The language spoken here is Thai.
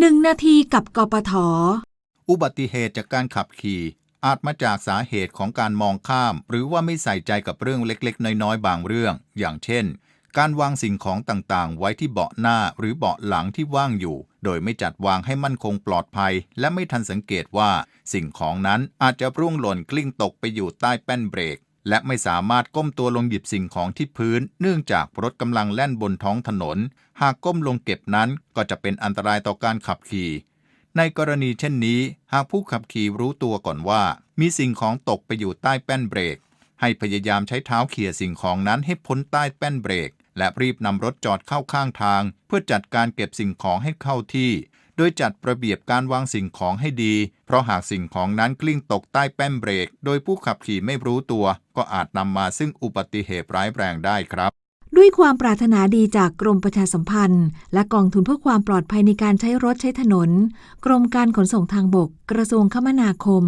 1นาทีกับกปท อุบัติเหตุจากการขับขี่ อาจมาจากสาเหตุของการมองข้าม หรือว่าไม่ใส่ใจกับเรื่องเล็กๆ น้อยๆ บางเรื่อง อย่างเช่น การวางสิ่งของต่างๆ ไว้ที่เบาะหน้าหรือเบาะหลังที่ว่างอยู่ โดยไม่จัดวางให้มั่นคงปลอดภัย และไม่ทันสังเกตว่า สิ่งของนั้นอาจจะร่วงหล่นกลิ้งตกไปอยู่ใต้แป้นเบรก และไม่สามารถก้มตัวลงหยิบสิ่งของที่พื้น เนื่องจากรถกำลังแล่นบนท้องถนน หากก้มลงเก็บนั้นก็จะเป็นอันตรายต่อการขับขี่ ในกรณีเช่นนี้ หากผู้ขับขี่รู้ตัวก่อนว่า มีสิ่งของตกไปอยู่ใต้แป้นเบรก ให้พยายามใช้เท้าเขี่ยสิ่งของนั้นให้พ้นใต้แป้นเบรก และรีบนำรถจอดเข้าข้างทาง เพื่อจัดการเก็บสิ่งของให้เข้าที่ โดยจัดระเบียบการวางสิ่งของให้ดี เพราะหากสิ่งของนั้นกลิ้งตกใต้แป้นเบรก โดยผู้ขับขี่ไม่รู้ตัว ก็อาจนำมาซึ่งอุบัติเหตุร้ายแรงได้ครับด้วยความปรารถนาดีจากกรมประชาสัมพันธ์ และกองทุนเพื่อความปลอดภัยในการใช้รถใช้ถนน กรมการขนส่งทางบก กระทรวงคมนาคม